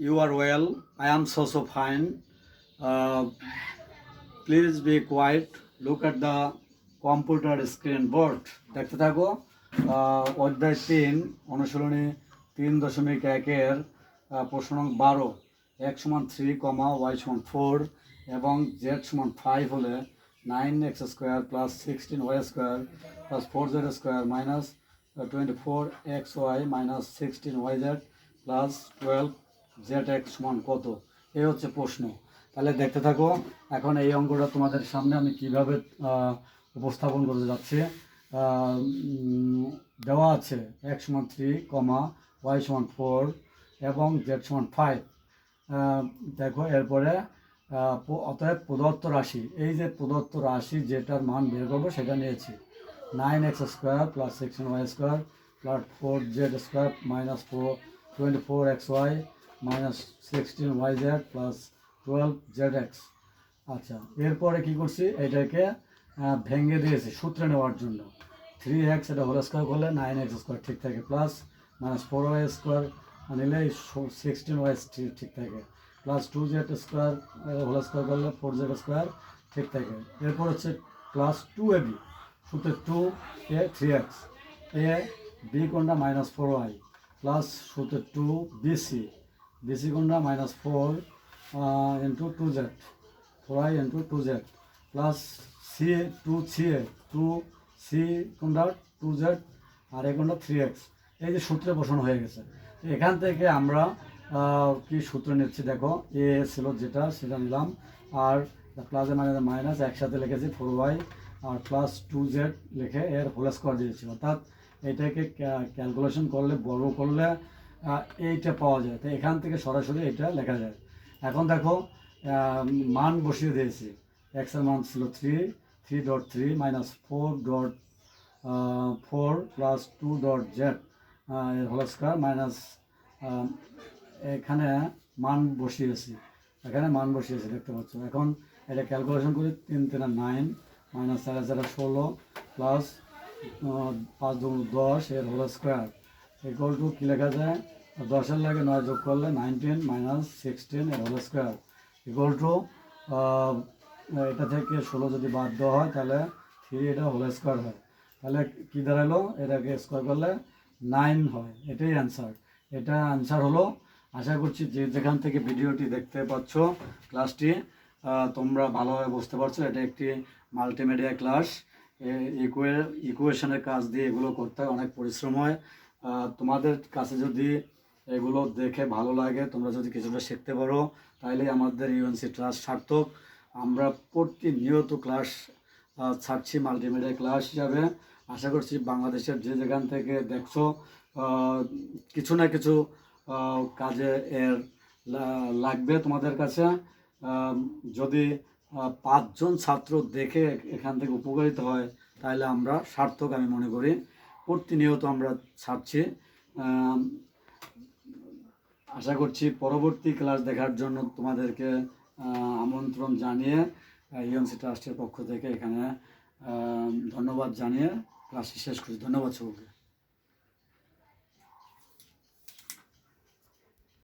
You are well. I am so so fine. Uh, please be quiet. Look at computer screen board. দেখতে থাকো অধ্যায় তিন অনুশীলনী তিন দশমিক একের আহ, প্রশ্ন বারো এক সমান থ্রি কমা ওয়াই সমান ফোর এবং জেড সমান ফাইভ হলে nine X square plus sixteen Y square plus four Z square minus twenty four X Y minus sixteen Y Z plus twelve Z X সমান কত? এই হচ্ছে প্রশ্ন। তাহলে দেখতে থাকো, এখন এই অঙ্কটা তোমাদের সামনে আমি কীভাবে উপস্থাপন করতে যাচ্ছি। দেওয়া আছে এক্স সমান থ্রি কমা ওয়াই সমান ফোর এবং জেড সমান ফাইভ। দেখো, এরপরে অতএব প্রদত্ত রাশি, এই যে প্রদত্ত রাশি যেটার মান বের করব সেটা নিয়েছি। Nine X square plus six Y square plus four Z square minus four, twenty four X Y minus sixteen Y Z plus twelve Z X. আচ্ছা এরপরে কি করছি? এটাকে ভেঙে দিয়েছি সূত্রে নেওয়ার জন্য। থ্রি এক্স, এটা হোল স্কোয়ার করলে নাইন এক্স স্কোয়ার ঠিক থাকে, plus minus four Y square নিলে সিক্সটিন ওয়াই ঠিক থাকে। Plus two Z square whole square করলে ফোর জেড স্কোয়ার ঠিক থাকে। এরপর হচ্ছে প্লাস টু এ বি, সূত্রে two A three X. A B কোনটা? Minus four Y. প্লাস সূত্রে two BC BC minus four into two Z four I into two Z plus C two C A two C কোনটা two Z আর এ কোনটা three x এই যে সূত্রে বসানো হয়ে গেছে। এখান থেকে আমরা কি সূত্র নিচ্ছি দেখো এ ছিল যেটা, সেটা নিলাম, আর প্লাসে মানে মাইনাস একসাথে লিখেছি ফোর ওয়াই আর প্লাস টু জেড লিখে এর হোল স্কোয়ার দিয়েছি। অর্থাৎ এটাকে ক্যালকুলেশন করলে, বড় করলে এইটা পাওয়া যায়। তো এখান থেকে সরাসরি এটা লেখা যায়। এখন দেখো মান বসিয়ে দিয়েছি। এক্সের মান ছিল three three dot three minus four dot four plus two dot Z এর হোল স্কোয়ার মাইনাস এখানে মান বসিয়েছি। এখানে মান বসিয়েছি, দেখতে পাচ্ছ। এখন এটা ক্যালকুলেশন করি, তিন তিন নাইন মাইনাস চার হাজার ষোলো প্লাস পাঁচ দু দশ, এর হোল স্কোয়ার ইকুয়াল টু কী লেখা যায়? দশের লাগে নয় যোগ করলে নাইনটিন মাইনাস সিক্সটিন এর হোল স্কোয়ার। ইকুয়াল টু এটা থেকে ষোলো যদি বাদ দেওয়া হয়, তাহলে থ্রি এটা হোল স্কোয়ার হয়। তাহলে কী দাঁড়াল? এটাকে স্কোয়ার করলে নাইন হয়। এটাই অ্যান্সার এটা অ্যান্সার হলো, আশা করছি যে যেখান থেকে ভিডিওটি দেখতে পাচ্ছ ক্লাসটি তোমরা ভালোভাবে বুঝতে পারছ, এটা একটি মাল্টিমিডিয়া ক্লাস ইকুয়ে ইকুয়েশনের কাজ দিয়ে এগুলো করতে হয়, অনেক পরিশ্রম হয়। তোমাদের কাছে যদি এগুলো দেখে ভালো লাগে, তোমরা যদি কিছুটা শিখতে পারো তাহলে আমাদের ইউএনসি ট্রাস্ট সার্থক। আমরা প্রতিনিয়ত ক্লাস ছাড়ছি মাল্টিমিডিয়া ক্লাস হিসাবে। আশা করছি বাংলাদেশের যে যেখান থেকে দেখছ কিছু না কিছু কাজে এর লাগবে তোমাদের কাছে। যদি পাঁচজন ছাত্র দেখে এখান থেকে উপকারিত হয় তাহলে আমরা সার্থক আমি মনে করি। প্রতিনিয়ত আমরা ছাড়ছি। আশা করছি পরবর্তী ক্লাস দেখার জন্য তোমাদেরকে আমন্ত্রণ জানিয়ে ইউএনসি ট্রাস্টের পক্ষ থেকে এখানে ধন্যবাদ জানিয়ে ক্লাসটি শেষ করছি। ধন্যবাদ সবাইকে।